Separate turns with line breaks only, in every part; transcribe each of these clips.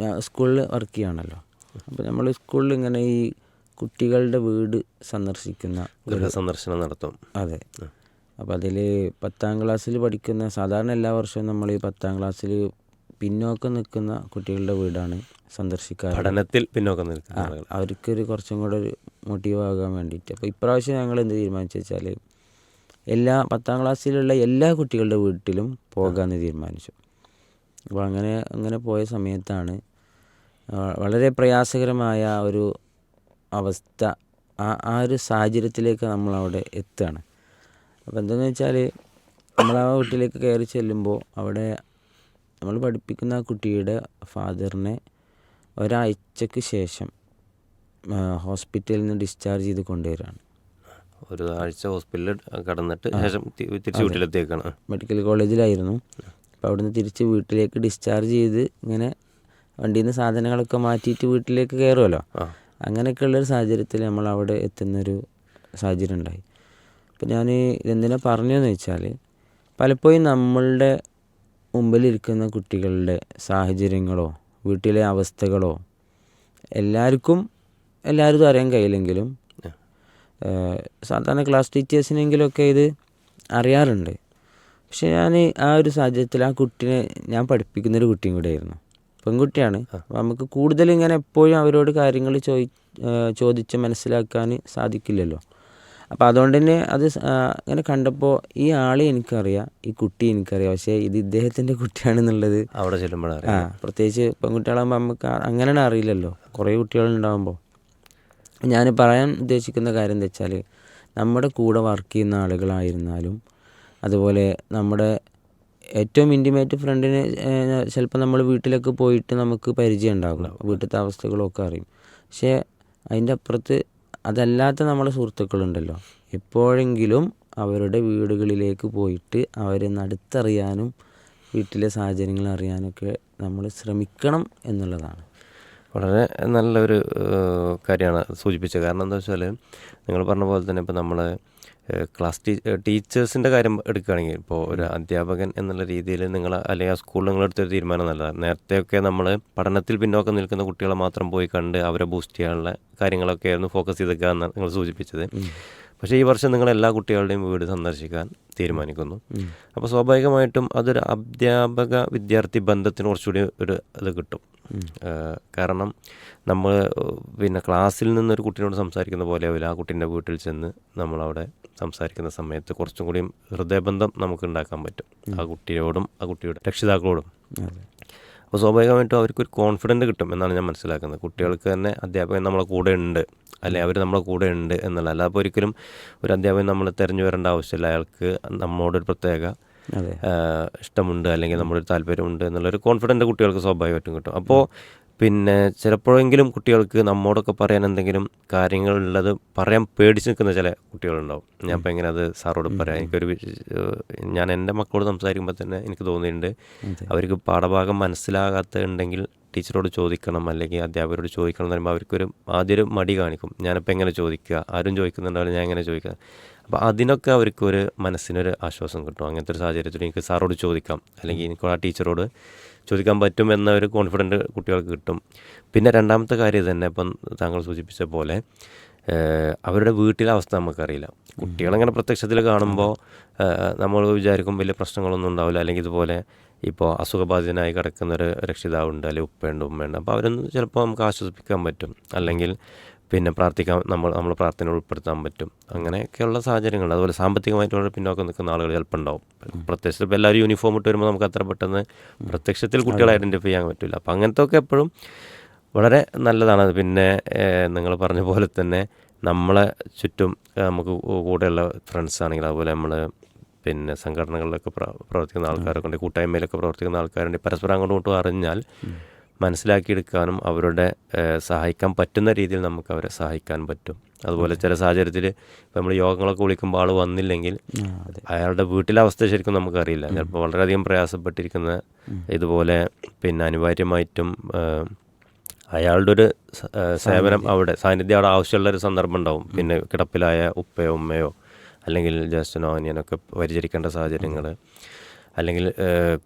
ഞാൻ സ്കൂളിൽ വർക്ക് ചെയ്യണമല്ലോ അപ്പോൾ നമ്മൾ സ്കൂളിൽ ഇങ്ങനെ ഈ കുട്ടികളുടെ വീട് സന്ദർശിക്കുന്ന
ഗൃഹസന്ദർശനം നടത്തും.
അതെ. അപ്പോൾ അതിൽ പത്താം ക്ലാസ്സിൽ പഠിക്കുന്ന സാധാരണ എല്ലാ വർഷവും നമ്മൾ ഈ പത്താം ക്ലാസ്സിൽ പിന്നോക്കം നിൽക്കുന്ന കുട്ടികളുടെ വീടാണ് സന്ദർശിക്കാറ്.
പഠനത്തിൽ പിന്നോക്കം നിൽക്കുന്ന
അവർക്കൊരു കുറച്ചും കൂടെ ഒരു മോട്ടീവ് ആകാൻ വേണ്ടിയിട്ട്. അപ്പോൾ ഇപ്രാവശ്യം ഞങ്ങൾ എന്ത് തീരുമാനിച്ചു വെച്ചാൽ എല്ലാ പത്താം ക്ലാസ്സിലുള്ള എല്ലാ കുട്ടികളുടെ വീട്ടിലും പോകാമെന്ന് തീരുമാനിച്ചു. അപ്പോൾ അങ്ങനെ അങ്ങനെ പോയ സമയത്താണ് വളരെ പ്രയാസകരമായ ഒരു അവസ്ഥ ആ ആ ഒരു സാഹചര്യത്തിലേക്ക് നമ്മൾ അവിടെ എത്തുകയാണ്. അപ്പോൾ എന്താണെന്ന് വെച്ചാൽ നമ്മൾ ആ വീട്ടിലേക്ക് കയറി ചെല്ലുമ്പോൾ അവിടെ നമ്മൾ പഠിപ്പിക്കുന്ന ആ കുട്ടിയുടെ ഫാദറിനെ ഒരാഴ്ചക്ക് ശേഷം ഹോസ്പിറ്റലിൽ നിന്ന് ഡിസ്ചാർജ് ചെയ്ത് കൊണ്ടുവരികയാണ്.
ഒരു ആഴ്ച ഹോസ്പിറ്റലിൽ കടന്നിട്ട് ശേഷം തിരിച്ച് വീട്ടിലെത്തിയേക്കാണ്.
മെഡിക്കൽ കോളേജിലായിരുന്നു. അപ്പോൾ അവിടുന്ന് തിരിച്ച് വീട്ടിലേക്ക് ഡിസ്ചാർജ് ചെയ്ത് ഇങ്ങനെ വണ്ടിയിൽ നിന്ന് സാധനങ്ങളൊക്കെ മാറ്റിയിട്ട് വീട്ടിലേക്ക് കയറുമല്ലോ
അങ്ങനെയൊക്കെ
അങ്ങനെയൊക്കെയുള്ളൊരു സാഹചര്യത്തിൽ നമ്മൾ അവിടെ എത്തുന്നൊരു സാഹചര്യം ഉണ്ടായി. അപ്പം ഞാൻ ഇതെന്തിനാ പറഞ്ഞതെന്ന് വെച്ചാൽ പലപ്പോഴും നമ്മളുടെ മുമ്പിലിരിക്കുന്ന കുട്ടികളുടെ സാഹചര്യങ്ങളോ വീട്ടിലെ അവസ്ഥകളോ എല്ലാവർക്കും എല്ലാവരും അറിയാൻ കഴിയില്ലെങ്കിലും സാധാരണ ക്ലാസ് ടീച്ചേഴ്സിനെങ്കിലുമൊക്കെ ഇത് അറിയാറുണ്ട്. പക്ഷെ ഞാൻ ആ ഒരു സാഹചര്യത്തിൽ ആ കുട്ടീനെ ഞാൻ പഠിപ്പിക്കുന്നൊരു കുട്ടിയും കൂടെയായിരുന്നു പെൺകുട്ടിയാണ്. നമുക്ക് കൂടുതൽ ഇങ്ങനെ എപ്പോഴും അവരോട് കാര്യങ്ങൾ ചോദി ചോദിച്ച് മനസ്സിലാക്കാൻ സാധിക്കില്ലല്ലോ. അപ്പോൾ അതുകൊണ്ട് തന്നെ അത് ഇങ്ങനെ കണ്ടപ്പോൾ ഈ ആളെ എനിക്കറിയാം ഈ കുട്ടി എനിക്കറിയാം. പക്ഷേ ഇത് ഇദ്ദേഹത്തിന്റെ കുട്ടിയാണെന്നുള്ളത്
അവിടെ ചെല്ലുമ്പോഴാണ്
ആ പ്രത്യേകിച്ച് പെൺകുട്ടികളാകുമ്പോൾ നമുക്ക് അങ്ങനെയാണ് അറിയില്ലല്ലോ. കുറേ കുട്ടികളുണ്ടാകുമ്പോൾ ഞാൻ പറയാൻ ഉദ്ദേശിക്കുന്ന കാര്യം എന്താ വെച്ചാൽ നമ്മുടെ കൂടെ വർക്ക് ചെയ്യുന്ന ആളുകളായിരുന്നാലും അതുപോലെ നമ്മുടെ ഏറ്റവും ഇന്റിമേറ്റ് ഫ്രണ്ടിന് ചിലപ്പോൾ നമ്മൾ വീട്ടിലൊക്കെ പോയിട്ട് നമുക്ക് പരിചയം ഉണ്ടാകും വീട്ടിലത്തെ അവസ്ഥകളൊക്കെ അറിയും. പക്ഷേ അതിന്റെ അപ്പുറത്ത് അതല്ലാത്ത നമ്മുടെ സുഹൃത്തുക്കളുണ്ടല്ലോ. എപ്പോഴെങ്കിലും അവരുടെ വീടുകളിലേക്ക് പോയിട്ട് അവരെ അടുത്തറിയാനും വീട്ടിലെ സാഹചര്യങ്ങൾ അറിയാനൊക്കെ നമ്മൾ ശ്രമിക്കണം എന്നുള്ളതാണ്.
വളരെ നല്ലൊരു കാര്യമാണ് സൂചിപ്പിച്ചത്. കാരണം എന്താ വെച്ചാൽ നിങ്ങൾ പറഞ്ഞ പോലെ തന്നെ ഇപ്പോൾ നമ്മൾ ക്ലാസ് ടീ ടീച്ചേഴ്സിന്റെ കാര്യം എടുക്കുകയാണെങ്കിൽ ഇപ്പോൾ ഒരു അധ്യാപകൻ എന്നുള്ള രീതിയിൽ നിങ്ങൾ അല്ലെങ്കിൽ ആ സ്കൂളിൽ നിങ്ങൾ എടുത്തൊരു തീരുമാനം നല്ലതാണ്. നേരത്തെയൊക്കെ നമ്മൾ പഠനത്തിൽ പിന്നോക്കം നിൽക്കുന്ന കുട്ടികളെ മാത്രം പോയി കണ്ട് അവരെ ബൂസ്റ്റ് ചെയ്യാനുള്ള കാര്യങ്ങളൊക്കെ ആയിരുന്നു ഫോക്കസ് ചെയ്തൊക്കെ നിങ്ങൾ സൂചിപ്പിച്ചത്. പക്ഷേ ഈ വർഷം നിങ്ങൾ എല്ലാ കുട്ടികളുടെയും വീട് സന്ദർശിക്കാൻ തീരുമാനിക്കുന്നു. അപ്പോൾ സ്വാഭാവികമായിട്ടും അതൊരു അധ്യാപക വിദ്യാർത്ഥി ബന്ധത്തിന് കുറച്ചുകൂടി ഒരു ഇത് കിട്ടും. കാരണം നമ്മൾ പിന്നെ ക്ലാസ്സിൽ നിന്നൊരു കുട്ടീനോട് സംസാരിക്കുന്ന പോലെ ആവില്ല ആ കുട്ടീന്റെ വീട്ടിൽ ചെന്ന് നമ്മളവിടെ സംസാരിക്കുന്ന സമയത്ത് കുറച്ചും കൂടിയും ഹൃദയബന്ധം നമുക്ക് ഉണ്ടാക്കാൻ പറ്റും. ആ കുട്ടിയോടും ആ കുട്ടിയുടെ രക്ഷിതാക്കളോടും. അപ്പോൾ സ്വാഭാവികമായിട്ടും അവർക്കൊരു കോൺഫിഡന്റ് കിട്ടും എന്നാണ് ഞാൻ മനസ്സിലാക്കുന്നത്. കുട്ടികൾക്ക് തന്നെ അധ്യാപകൻ നമ്മളെ കൂടെ ഉണ്ട് അല്ലെ അവർ നമ്മളെ കൂടെ ഉണ്ട് എന്നുള്ള അല്ലാതെ ഒരിക്കലും ഒരു അധ്യാപകൻ നമ്മൾ തിരഞ്ഞു വരേണ്ട ആവശ്യമില്ല. അയാൾക്ക് നമ്മളോടൊരു പ്രത്യേക ഇഷ്ടമുണ്ട് അല്ലെങ്കിൽ നമ്മളൊരു താല്പര്യമുണ്ട് എന്നുള്ളൊരു കോൺഫിഡന്റ് കുട്ടികൾക്ക് സ്വാഭാവികമായിട്ടും കിട്ടും. അപ്പോൾ പിന്നെ ചിലപ്പോഴെങ്കിലും കുട്ടികൾക്ക് നമ്മോടൊക്കെ പറയാൻ എന്തെങ്കിലും കാര്യങ്ങളുള്ളത് പറയാൻ പേടിച്ച് നിൽക്കുന്ന ചില കുട്ടികളുണ്ടാവും. ഞാൻ ഇപ്പോൾ എങ്ങനെ അത് സാറോട് പറയാം. എനിക്കൊരു ഞാൻ എന്റെ മക്കളോട് സംസാരിക്കുമ്പോൾ തന്നെ എനിക്ക് തോന്നിയിട്ടുണ്ട് അവർക്ക് പാഠഭാഗം മനസ്സിലാകാത്ത ഉണ്ടെങ്കിൽ ടീച്ചറോട് ചോദിക്കണം അല്ലെങ്കിൽ അധ്യാപകരോട് ചോദിക്കണം എന്ന് പറയുമ്പോൾ അവർക്കൊരു ആദ്യം ഒരു മടി കാണിക്കും. ഞാനിപ്പോൾ എങ്ങനെ ചോദിക്കുക? ആരും ചോദിക്കുന്നുണ്ടാവില്ല ഞാൻ എങ്ങനെ ചോദിക്കുക? അപ്പോൾ അതിനൊക്കെ അവർക്ക് ഒരു മനസ്സിനൊരു ആശ്വാസം കിട്ടും. അങ്ങനത്തെ ഒരു സാഹചര്യത്തിൽ എനിക്ക് സാറോട് ചോദിക്കാം. അല്ലെങ്കിൽ എനിക്ക് ആ ടീച്ചറോട് ചോദിക്കാൻ പറ്റും എന്നൊരു കോൺഫിഡന്റ് കുട്ടികൾക്ക് കിട്ടും. പിന്നെ രണ്ടാമത്തെ കാര്യം തന്നെ ഇപ്പം താങ്കൾ സൂചിപ്പിച്ച പോലെ അവരുടെ വീട്ടിലെ അവസ്ഥ നമുക്കറിയില്ല. കുട്ടികളങ്ങനെ പ്രത്യക്ഷത്തിൽ കാണുമ്പോൾ നമ്മൾ വിചാരിക്കും വലിയ പ്രശ്നങ്ങളൊന്നും ഉണ്ടാവില്ല. അല്ലെങ്കിൽ ഇതുപോലെ ഇപ്പോൾ അസുഖബാധിതനായി കിടക്കുന്ന ഒരു രക്ഷിതാവുണ്ട് അല്ലെങ്കിൽ ഉപ്പയുണ്ട് ഉമ്മയുണ്ട്. അപ്പോൾ അവരൊന്നും ചിലപ്പോൾ നമുക്ക് ആശ്വസിപ്പിക്കാൻ പറ്റും. അല്ലെങ്കിൽ പിന്നെ പ്രാർത്ഥിക്കാൻ നമ്മൾ നമ്മൾ പ്രാർത്ഥന ഉൾപ്പെടുത്താൻ പറ്റും. അങ്ങനെയൊക്കെയുള്ള സാഹചര്യങ്ങൾ. അതുപോലെ സാമ്പത്തികമായിട്ടുള്ള പിന്നോക്കം നിൽക്കുന്ന ആളുകൾ ചിലപ്പോൾ ഉണ്ടാവും. പ്രത്യക്ഷത്തിൽ ഇപ്പോൾ എല്ലാവരും യൂണിഫോം ഇട്ട് വരുമ്പോൾ നമുക്ക് അത്ര പെട്ടെന്ന് പ്രത്യക്ഷത്തിൽ കുട്ടികളെ ഐഡന്റിഫൈ ചെയ്യാൻ പറ്റില്ല. അപ്പോൾ അങ്ങനത്തെ ഒക്കെ എപ്പോഴും വളരെ നല്ലതാണ്. പിന്നെ നിങ്ങൾ പറഞ്ഞ പോലെ തന്നെ നമ്മളെ ചുറ്റും നമുക്ക് കൂടെയുള്ള ഫ്രണ്ട്സ് ആണെങ്കിൽ അതുപോലെ നമ്മൾ പിന്നെ സംഘടനകളിലൊക്കെ പ്രവർത്തിക്കുന്ന ആൾക്കാരൊക്കെ ഉണ്ട് കൂട്ടായ്മയിലൊക്കെ പ്രവർത്തിക്കുന്ന ആൾക്കാരുണ്ട്. പരസ്പരം അങ്ങോട്ടും ഇങ്ങോട്ടും അറിഞ്ഞാൽ മനസ്സിലാക്കിയെടുക്കാനും അവരുടെ സഹായിക്കാൻ പറ്റുന്ന രീതിയിൽ നമുക്ക് അവരെ സഹായിക്കാൻ പറ്റും. അതുപോലെ ചില സാഹചര്യത്തിൽ നമ്മൾ യോഗങ്ങളൊക്കെ വിളിക്കുമ്പോൾ ആൾ വന്നില്ലെങ്കിൽ അയാളുടെ വീട്ടിലെ അവസ്ഥ ശരിക്കും നമുക്കറിയില്ല. ചിലപ്പോൾ വളരെയധികം പ്രയാസപ്പെട്ടിരിക്കുന്ന ഇതുപോലെ പിന്നെ അനിവാര്യമായിട്ടും അയാളുടെ ഒരു സേവനം അവിടെ സാന്നിധ്യം അവിടെ ആവശ്യമുള്ള ഒരു സന്ദർഭം ഉണ്ടാവും. പിന്നെ കിടപ്പിലായ ഉപ്പയോ ഉമ്മയോ അല്ലെങ്കിൽ ജ്യേഷ്ഠനോ അനിയനൊക്കെ പരിചരിക്കേണ്ട സാഹചര്യങ്ങൾ അല്ലെങ്കിൽ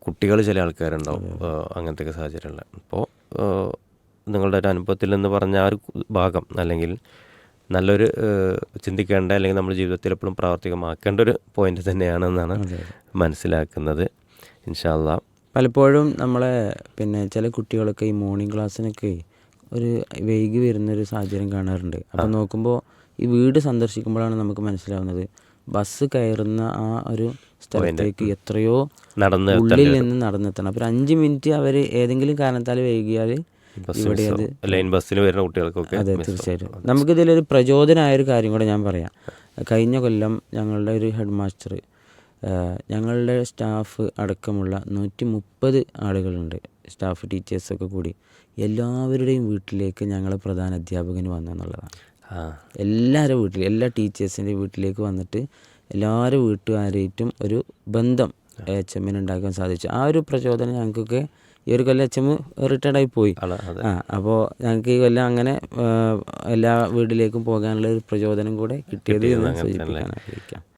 കുട്ടികൾ ചില ആൾക്കാരുണ്ടാവും അങ്ങനത്തെയൊക്കെ സാഹചര്യങ്ങൾ. അപ്പോൾ നിങ്ങളുടെ ഒരു അനുഭവത്തിൽ നിന്ന് പറഞ്ഞ ആ ഒരു ഭാഗം അല്ലെങ്കിൽ നല്ലൊരു ചിന്തിക്കേണ്ട അല്ലെങ്കിൽ നമ്മുടെ ജീവിതത്തിൽ എപ്പോഴും പ്രാവർത്തികമാക്കേണ്ട ഒരു പോയിന്റ് തന്നെയാണെന്നാണ് മനസ്സിലാക്കുന്നത്. ഇൻഷാല്ല
പലപ്പോഴും നമ്മളെ പിന്നെ ചില കുട്ടികളൊക്കെ ഈ മോർണിംഗ് ക്ലാസ്സിനൊക്കെ ഒരു വൈകി വരുന്നൊരു സാഹചര്യം കാണാറുണ്ട്. അപ്പം നോക്കുമ്പോൾ ഈ വീട് സന്ദർശിക്കുമ്പോഴാണ് നമുക്ക് മനസ്സിലാവുന്നത്. ബസ് കയറുന്ന ആ ഒരു സ്ഥലത്തേക്ക് എത്രയോ
നടന്ന്
ഉള്ളിൽ നിന്ന് നടന്നെത്തണം. അപ്പോൾ ഒരു അഞ്ച് മിനിറ്റ് അവർ ഏതെങ്കിലും കാരണത്താൽ വൈകിയാൽ ഇവിടെ അത്
ലൈൻ ബസ്സിൽ വരുന്ന കുട്ടികൾക്കൊക്കെ
അതെ തീർച്ചയായിട്ടും. നമുക്കിതിലൊരു പ്രചോദനമായ ഒരു കാര്യം കൂടെ ഞാൻ പറയാം. കഴിഞ്ഞ കൊല്ലം ഞങ്ങളുടെ ഒരു ഹെഡ് മാസ്റ്റർ ഞങ്ങളുടെ സ്റ്റാഫ് അടക്കമുള്ള നൂറ്റി മുപ്പത് ആളുകളുണ്ട്. സ്റ്റാഫ് ടീച്ചേഴ്സൊക്കെ കൂടി എല്ലാവരുടെയും വീട്ടിലേക്ക് ഞങ്ങളെ പ്രധാന അധ്യാപകന്
വന്നെന്നുള്ളതാണ്
എല്ലാവരുടെ വീട്ടിൽ എല്ലാ ടീച്ചേഴ്സിന്റെ വീട്ടിലേക്ക് വന്നിട്ട് എല്ലാവരും വീട്ടുകാരായിട്ടും ഒരു ബന്ധം എച്ച് എമ്മിന് ഉണ്ടാക്കാൻ സാധിച്ചു. ആ ഒരു പ്രചോദനം ഞങ്ങൾക്കൊക്കെ ഈ ഒരു കൊല്ലം എച്ച് എം റിട്ടയർഡായി പോയി.
ആണ് അതെ.
ആ അപ്പോൾ ഞങ്ങൾക്ക് ഈ കൊല്ലം അങ്ങനെ എല്ലാ വീട്ടിലേക്കും പോകാനുള്ള ഒരു പ്രചോദനം കൂടെ കിട്ടിയത് എന്ന് സൂചിപ്പിക്കാൻ ആഗ്രഹിക്കാം